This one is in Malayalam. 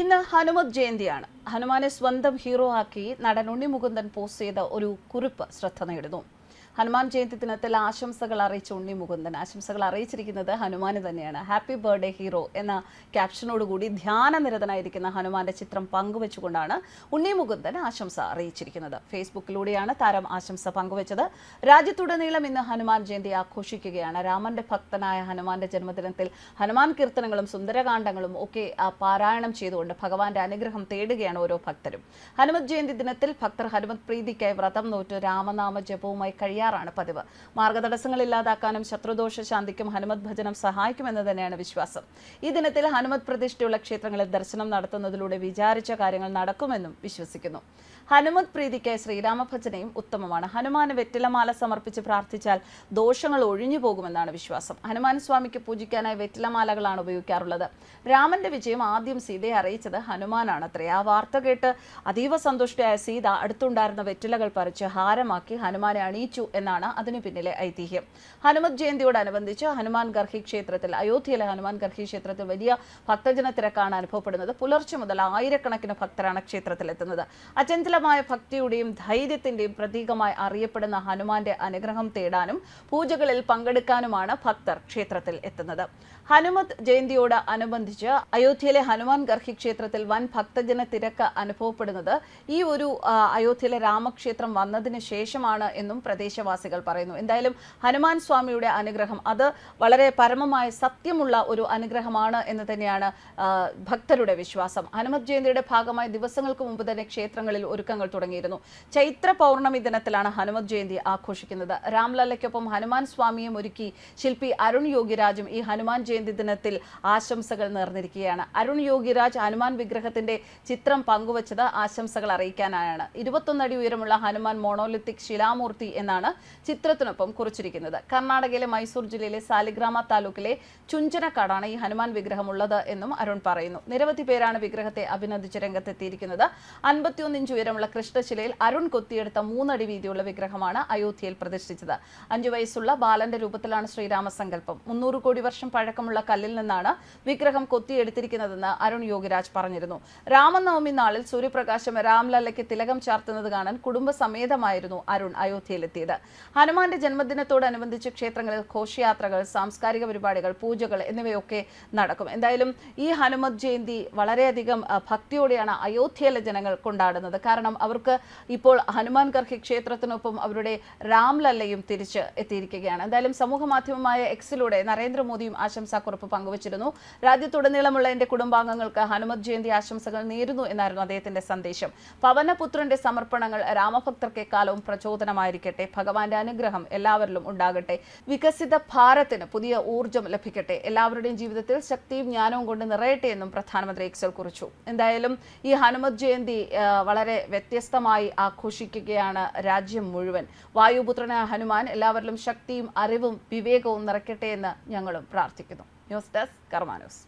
ഇന്ന് ഹനുമത് ജയന്തിയാണ്. ഹനുമാനെ സ്വന്തം ഹീറോ ആക്കി നടൻ ഉണ്ണി മുകുന്ദൻ പോസ്റ്റ് ചെയ്ത ഒരു കുറിപ്പ് ശ്രദ്ധ നേടുന്നു. ഹനുമാൻ ജയന്തി ദിനത്തിൽ ആശംസകൾ അറിയിച്ച ഉണ്ണി മുകുന്ദൻ. ആശംസകൾ അറിയിച്ചിരിക്കുന്നത് ഹനുമാന് തന്നെയാണ്. ഹാപ്പി ബർത്ത്ഡേ ഹീറോ എന്ന ക്യാപ്ഷനോടുകൂടി ധ്യാനനിരതനായിരിക്കുന്ന ഹനുമാന്റെ ചിത്രം പങ്കുവച്ചുകൊണ്ടാണ് ഉണ്ണി മുകുന്ദൻ ആശംസ അറിയിച്ചിരിക്കുന്നത്. ഫേസ്ബുക്കിലൂടെയാണ് താരം ആശംസ പങ്കുവച്ചത്. രാജ്യത്തുടനീളം ഇന്ന് ഹനുമാൻ ജയന്തി ആഘോഷിക്കുകയാണ്. രാമന്റെ ഭക്തനായ ഹനുമാന്റെ ജന്മദിനത്തിൽ ഹനുമാൻ കീർത്തനങ്ങളും സുന്ദരകാന്ഡങ്ങളും ഒക്കെ പാരായണം ചെയ്തുകൊണ്ട് ഭഗവാന്റെ അനുഗ്രഹം തേടുകയാണ് ഓരോ ഭക്തരും. ഹനുമത് ജയന്തി ദിനത്തിൽ ഭക്തർ ഹനുമത് പ്രീതിക്കായി വ്രതം നോറ്റ് രാമനാമ ജപവുമായി കഴിയാറാണ് പതിവ്. മാർഗതടസ്സങ്ങൾ ഇല്ലാതാക്കാനും ശത്രുദോഷ ശാന്തിക്കും ഹനുമത് ഭജനം സഹായിക്കുമെന്ന് തന്നെയാണ് വിശ്വാസം. ഈ ദിനത്തിൽ ഹനുമത് പ്രതിഷ്ഠയുള്ള ക്ഷേത്രങ്ങളിൽ ദർശനം നടത്തുന്നതിലൂടെ വിചാരിച്ച കാര്യങ്ങൾ നടക്കുമെന്നും വിശ്വസിക്കുന്നു. ഹനുമത് പ്രീതിക്കായി ശ്രീരാമ ഭജനയും ഉത്തമമാണ്. ഹനുമാന് വെറ്റിലമാല സമർപ്പിച്ച് പ്രാർത്ഥിച്ചാൽ ദോഷങ്ങൾ ഒഴിഞ്ഞു പോകുമെന്നാണ് വിശ്വാസം. ഹനുമാൻ സ്വാമിക്ക് പൂജിക്കാനായി വെറ്റിലമാലകളാണ് ഉപയോഗിക്കാറുള്ളത്. രാമന്റെ വിജയം ആദ്യം സീതയെ അറിയിച്ചത് ഹനുമാനാണ് അത്രേ ആ വാർത്ത കേട്ട് അതീവ സന്തുഷ്ടയായ സീത അടുത്തുണ്ടായിരുന്ന വെറ്റിലകൾ പറിച്ച് ഹാരമാക്കി ഹനുമാനെ അണിയിച്ചു. എന്നാണ് അതിനു പിന്നിലെ ഐതിഹ്യം. ഹനുമത് ജയന്തിയോടനുബന്ധിച്ച് ഹനുമാൻ ഗർഹി ക്ഷേത്രത്തിൽ അയോധ്യയിലെ ഹനുമാൻ ഗർഹി ക്ഷേത്രത്തിൽ വലിയ ഭക്തജന തിരക്കാണ് അനുഭവപ്പെടുന്നത്. പുലർച്ചെ മുതൽ ആയിരക്കണക്കിന് ഭക്തരാണ് ക്ഷേത്രത്തിലെത്തുന്നത്. അചഞ്ചലമായ ഭക്തിയുടെയും ധൈര്യത്തിന്റെയും പ്രതീകമായി അറിയപ്പെടുന്ന ഹനുമാന്റെ അനുഗ്രഹം തേടാനും പൂജകളിൽ പങ്കെടുക്കാനുമാണ് ഭക്തർ ക്ഷേത്രത്തിൽ എത്തുന്നത്. ഹനുമത് ജയന്തിയോട് അനുബന്ധിച്ച് അയോധ്യയിലെ ഹനുമാൻ ഗർഹി ക്ഷേത്രത്തിൽ വൻ ഭക്തജന തിരക്ക് അനുഭവപ്പെടുന്നത് ഈ ഒരു അയോധ്യയിലെ രാമക്ഷേത്രം വന്നതിന് ശേഷമാണ് എന്നും പ്രദേശവാസികൾ പറയുന്നു. എന്തായാലും ഹനുമാൻ സ്വാമിയുടെ അനുഗ്രഹം അത് വളരെ പരമമായ സത്യമുള്ള ഒരു അനുഗ്രഹമാണ് എന്ന് തന്നെയാണ് ഭക്തരുടെ വിശ്വാസം. ഹനുമത് ജയന്തിയുടെ ഭാഗമായി ദിവസങ്ങൾക്ക് മുമ്പ് തന്നെ ക്ഷേത്രങ്ങളിൽ ഒരുക്കങ്ങൾ തുടങ്ങിയിരുന്നു. ചൈത്ര പൗർണമി ദിനത്തിലാണ് ഹനുമത് ജയന്തി ആഘോഷിക്കുന്നത്. രാംലല്ലയ്ക്കൊപ്പം ഹനുമാൻ സ്വാമിയും ഒരുക്കി ശില്പി അരുൺ യോഗിരാജും ഈ ഹനുമാൻ ജയന്തി ദിനത്തിൽ ആശംസകൾ നേർന്നിരിക്കുകയാണ്. അരുൺ യോഗിരാജ് ഹനുമാൻ വിഗ്രഹത്തിന്റെ ചിത്രം പങ്കുവച്ചത് ആശംസകൾ അറിയിക്കാനായാണ് ഇരുപത്തൊന്നടി ഉയരമുള്ള ഹനുമാൻ മോണോലിത്തിക് ശിലാമൂർത്തി എന്നാണ് ചിത്രത്തിനൊപ്പം കുറിച്ചിരിക്കുന്നത്. കർണാടകയിലെ മൈസൂർ ജില്ലയിലെ സാലിഗ്രാമ താലൂക്കിലെ ചുഞ്ചനക്കാടാണ് ഈ ഹനുമാൻ വിഗ്രഹം ഉള്ളത് എന്നും അരുൺ പറയുന്നു. നിരവധി പേരാണ് വിഗ്രഹത്തെ അഭിനന്ദിച്ച് രംഗത്തെത്തിയിരിക്കുന്നത്. അൻപത്തിയൊന്ന് ഇഞ്ച് ഉയരമുള്ള കൃഷ്ണശിലയിൽ അരുൺ കൊത്തിയെടുത്ത മൂന്നടി വീതിയുള്ള വിഗ്രഹമാണ് അയോധ്യയിൽ പ്രതിഷ്ഠിച്ചത്. അഞ്ചു വയസ്സുള്ള ബാലന്റെ രൂപത്തിലാണ് ശ്രീരാമസങ്കല്പം. മുന്നൂറ് കോടി വർഷം പഴക്കമുള്ള കല്ലിൽ നിന്നാണ് വിഗ്രഹം കൊത്തിയെടുത്തിരിക്കുന്നതെന്ന് അരുൺ യോഗിരാജ് പറഞ്ഞിരുന്നു. രാമനവമി നാളിൽ സൂര്യപ്രകാശം രാംലല്ലയ്ക്ക് തിലകം ചാർത്തുന്നത് കാണാൻ കുടുംബസമേതമായിരുന്നു അരുൺ അയോധ്യയിലെത്തിയത്. ഹനുമാന്റെ ജന്മദിനത്തോടനുബന്ധിച്ച് ക്ഷേത്രങ്ങളിൽ ഘോഷയാത്രകൾ സാംസ്കാരിക പരിപാടികൾ പൂജകൾ എന്നിവയൊക്കെ നടക്കും. എന്തായാലും ഈ ഹനുമത് ജയന്തി വളരെയധികം ഭക്തിയോടെയാണ് അയോധ്യയിലെ ജനങ്ങൾ കൊണ്ടാടുന്നത്. കാരണം അവർക്ക് ഇപ്പോൾ ഹനുമാൻ ഗർഹി ക്ഷേത്രത്തിനൊപ്പം അവരുടെ രാംലല്ലയും തിരിച്ച് എത്തിയിരിക്കുകയാണ്. എന്തായാലും സമൂഹ മാധ്യമമായ എക്സിലൂടെ നരേന്ദ്രമോദിയും ആശംസാക്കുറിപ്പ് പങ്കുവച്ചിരുന്നു. രാജ്യത്തുടനീളമുള്ള എന്റെ കുടുംബാംഗങ്ങൾക്ക് ഹനുമത് ജയന്തി ആശംസകൾ നേരുന്നു എന്നായിരുന്നു അദ്ദേഹത്തിന്റെ സന്ദേശം. പവനപുത്രന്റെ സമർപ്പണങ്ങൾ രാമഭക്തർക്ക് എക്കാലവും പ്രചോദനമായിരിക്കട്ടെ. ഭഗവാന്റെ അനുഗ്രഹം എല്ലാവരിലും ഉണ്ടാകട്ടെ. വികസിത ഭാരത്തിന് പുതിയ ഊർജം ലഭിക്കട്ടെ. എല്ലാവരുടെയും ജീവിതത്തിൽ ശക്തിയും ജ്ഞാനവും കൊണ്ട് നിറയട്ടെ എന്നും പ്രധാനമന്ത്രി എക്സൽ കുറിച്ചു. എന്തായാലും ഈ ഹനുമത് ജയന്തി വളരെ വ്യത്യസ്തമായി ആഘോഷിക്കുകയാണ് രാജ്യം മുഴുവൻ. വായുപുത്രനായ ഹനുമാൻ എല്ലാവരിലും ശക്തിയും അറിവും വിവേകവും നിറയ്ക്കട്ടെ എന്ന് ഞങ്ങളും പ്രാർത്ഥിക്കുന്നു. News desk കർമാനോസ്